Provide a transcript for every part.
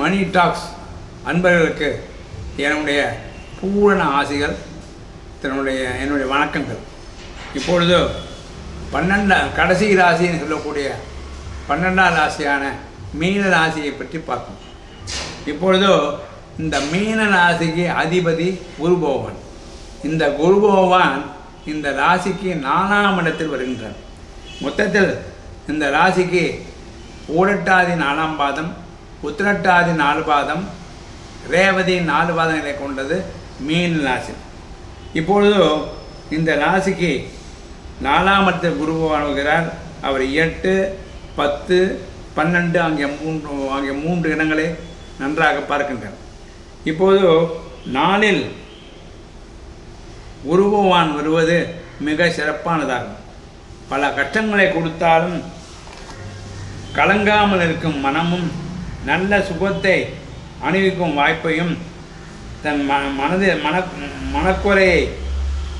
மணி tax அன்பர்களுக்கு என்னுடைய பூரண ஆசைகள் தன்னுடைய என்னுடைய வணக்கங்கள். இப்பொழுது பன்னெண்டாம் கடைசி ராசின்னு சொல்லக்கூடிய பன்னெண்டாம் ராசியான மீன ராசியை பற்றி பார்ப்போம். இப்பொழுது இந்த மீன ராசிக்கு அதிபதி குரு பகவான். இந்த குரு பகவான் இந்த ராசிக்கு நாலாம் இடத்தில் வருகின்றார். மொத்தத்தில் இந்த ராசிக்கு ஊரட்டாதி நாலாம் பாதம் உத்திரட்டாதி நாலு பாதம் ரேவதி நாலு பாதங்களை கொண்டது மீன் ராசி. இப்பொழுது இந்த ராசிக்கு நாலாம் இடத்தில் குரு வாழ்கிறார். அவர் எட்டு பத்து பன்னெண்டு அங்கே மூன்று அங்கே மூன்று இடங்களை நன்றாக பார்க்கின்றார். இப்போது நாளில் குருபவான் வருவது மிக சிறப்பானதாகும். பல கஷ்டங்களை கொடுத்தாலும் கலங்காமல் இருக்கும் மனமும் நல்ல சுகத்தை அணிவிக்கும் வாய்ப்பையும் தன் ம மனது மன மனக்குறையை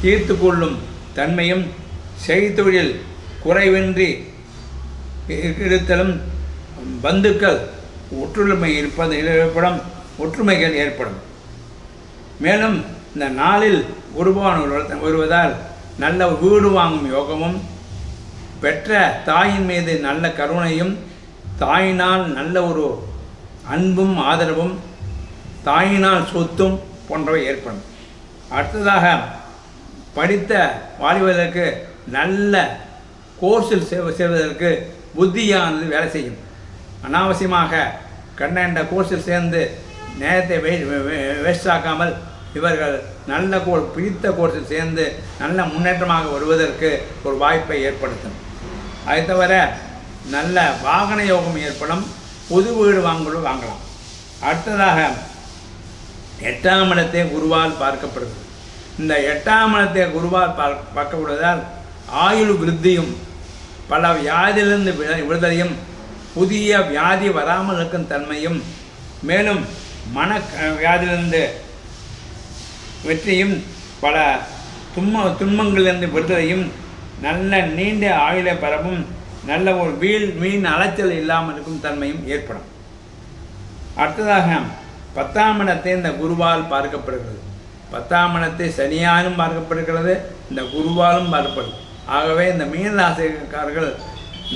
தீர்த்து கொள்ளும் தன்மையும் செய்தொழில் குறைவின்றி இருத்தலும் பந்துக்கள் ஒற்றுமை இருப்பது ஏற்படும் ஒற்றுமைகள் ஏற்படும். மேலும் இந்த நாளில் குருபவான் வருவதால் நல்ல வீடு வாங்கும் யோகமும் பெற்ற தாயின் மீது நல்ல கருணையும் தாயினால் நல்ல ஒரு அன்பும் ஆதரவும் தாயினால் சொத்தும் போன்றவை ஏற்படும். அடுத்ததாக படித்த வாலிபர்களுக்கு நல்ல கோர்ஸில் செ- புத்தியானது வேலை செய்யும். அனாவசியமாக கண்ட கோர்ஸில் சேர்ந்து நேரத்தை வேஸ்ட் ஆக்காமல் இவர்கள் நல்ல கோ பிடித்த கோர்ஸில் சேர்ந்து நல்ல முன்னேற்றமாக வருவதற்கு ஒரு வாய்ப்பை ஏற்படுத்தும். அதை தவிர நல்ல வாகன யோகம் ஏற்படும். புது வீடு வாங்கலும் வாங்கலாம். அடுத்ததாக எட்டாம் இடத்தை குருவால் பார்க்கப்படுது. இந்த எட்டாம் இடத்தை குருவால் பார்க்க பார்க்கப்படுவதால் ஆயுள் விருத்தியும் பல வியாதியிலிருந்து விடுதலையும் புதிய வியாதி வராமல் இருக்கும் தன்மையும் மேலும் மன வியாதியிலிருந்து வெற்றியும் பல தும்ம துன்பங்களிலிருந்து விடுதலையும் நல்ல நீண்ட ஆயுளை பரவும் நல்ல ஒரு வீல் மீன் அலைச்சல் இல்லாமல் இருக்கும் தன்மையும் ஏற்படும். அடுத்ததாக பத்தாம் இடத்தை இந்த குருவால் பார்க்கப்படுகிறது. பத்தாம் இடத்தை சனியாலும் பார்க்கப்படுகிறது இந்த குருவாலும் பார்க்கப்படுது ஆகவே இந்த மீனராசிக்காரர்கள்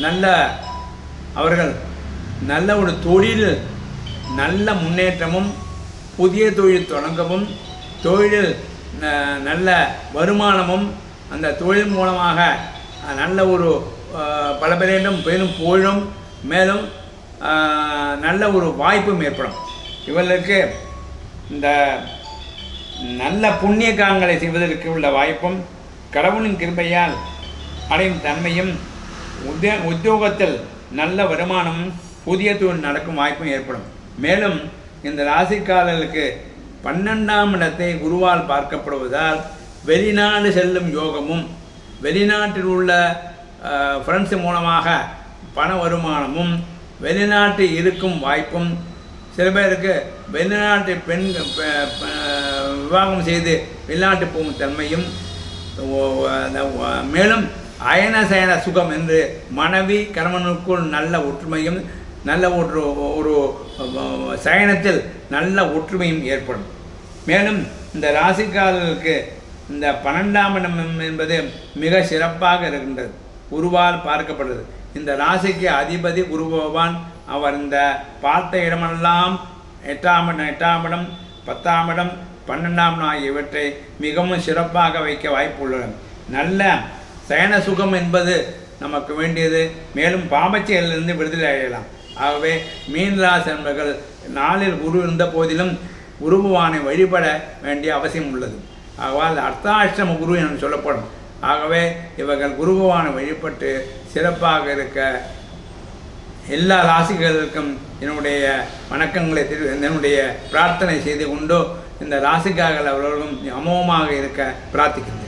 நல்ல அவர்கள் நல்ல ஒரு தொழில் நல்ல முன்னேற்றமும் புதிய தொழில் தொடங்கவும் தொழிலில் ந- நல்ல வருமானமும் அந்த தொழில் மூலமாக நல்ல ஒரு பல பேரிடம் பெரும் புகழும் மேலும் நல்ல ஒரு வாய்ப்பும் ஏற்படும். இவர்களுக்கு இந்த நல்ல புண்ணிய காரங்களை செய்வதற்கு உள்ள வாய்ப்பும் கடவுளின் கிருபையால் அடையும் தன்மையும் உத்திய உத்தியோகத்தில் நல்ல வருமானமும் புதிய தொழில் நடக்கும் வாய்ப்பும் ஏற்படும். மேலும் இந்த ராசிக்காரர்களுக்கு பன்னெண்டாம் இடத்தை குருவால் பார்க்கப்படுவதால் வெளிநாடு செல்லும் யோகமும் வெளிநாட்டில் உள்ள ஃப்ரெண்ட்ஸ் மூலமாக பண வருமானமும் வெளிநாட்டு இருக்கும் வாய்ப்பும் சில பேருக்கு வெளிநாட்டு பெண் விவாகம் செய்து வெளிநாட்டு போகும் தன்மையும் மேலும் அயன சயன சுகம் என்று மனைவி கணவனுக்குள் நல்ல ஒற்றுமையும் நல்ல ஒரு ஒரு சயனத்தில் நல்ல ஒற்றுமையும் ஏற்படும். மேலும் இந்த ராசிக்காரர்களுக்கு இந்த பன்னெண்டாம் இடம் என்பது மிக சிறப்பாக இருக்கின்றது. குருவால் பார்க்கப்படுது. இந்த ராசிக்கு அதிபதி குரு பகவான் அவர் இந்த பார்த்த இடமெல்லாம் எட்டாம் இடம் எட்டாம் இடம் பத்தாம் இடம் பன்னெண்டாம் இடம் ஆகியவற்றை மிகவும் சிறப்பாக வைக்க வாய்ப்பு உள்ளது நல்ல சயன சுகம் என்பது நமக்கு வேண்டியது. மேலும் பாம்பச்செயலிருந்து விடுதலை அடையலாம். ஆகவே மீனராசி என்பர்கள் நாளில் குரு இருந்த போதிலும் குருபவானை வழிபட வேண்டிய அவசியம் உள்ளது. ஆகவால் அர்த்தாஷ்டம குரு என்று சொல்லப்படும். ஆகவே இவர்கள் குருபவானை வழிபட்டு சிறப்பாக இருக்க எல்லா ராசிகளுக்கும் என்னுடைய வணக்கங்களை திரு என்னுடைய பிரார்த்தனை செய்து கொண்டு இந்த ராசிக்காக அவர்களும் அமோகமாக இருக்க பிரார்த்திக்கின்றேன்.